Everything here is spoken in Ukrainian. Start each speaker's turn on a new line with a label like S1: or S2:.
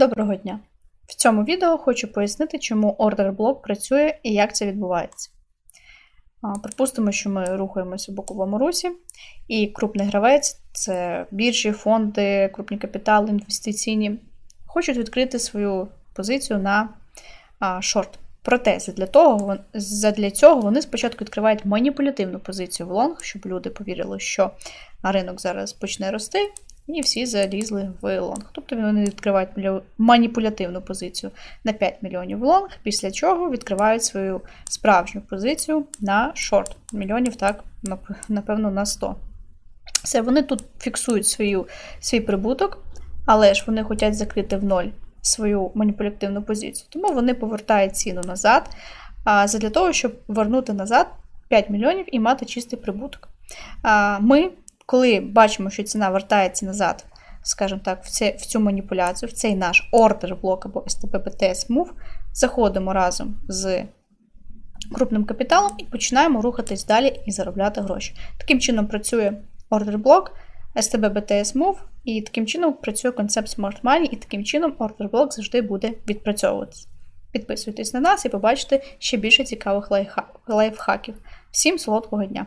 S1: Доброго дня! В цьому відео хочу пояснити, чому ордер блок працює і як це відбувається. Припустимо, що ми рухаємося в боковому русі, і крупний гравець це біржі, фонди, крупні капітали, інвестиційні, хочуть відкрити свою позицію на шорт. Проте задля, того, задля цього вони спочатку відкривають маніпулятивну позицію в лонг, щоб люди повірили, що ринок зараз почне рости, і всі залізли в лонг. Тобто вони відкривають маніпулятивну позицію на 5 мільйонів лонг, після чого відкривають свою справжню позицію на шорт. Мільйонів так, напевно, на 100. Все, вони тут фіксують свою, свій прибуток, але ж вони хочуть закрити в ноль свою маніпулятивну позицію. Тому вони повертають ціну назад, а, задля того, щоб вернути назад 5 мільйонів і мати чистий прибуток. А, Ми, коли бачимо, що ціна вертається назад, скажімо так, в, це, в цю маніпуляцію, в цей наш ордер блок або STP Move, заходимо разом з крупним капіталом і починаємо рухатись далі і заробляти гроші. Таким чином працює ордер блок, STB BTS Move, і таким чином працює концепт Smart Money, і таким чином ордер блок завжди буде відпрацьовуватися. Підписуйтесь на нас і побачите ще більше цікавих лайфхаків. Всім солодкого дня!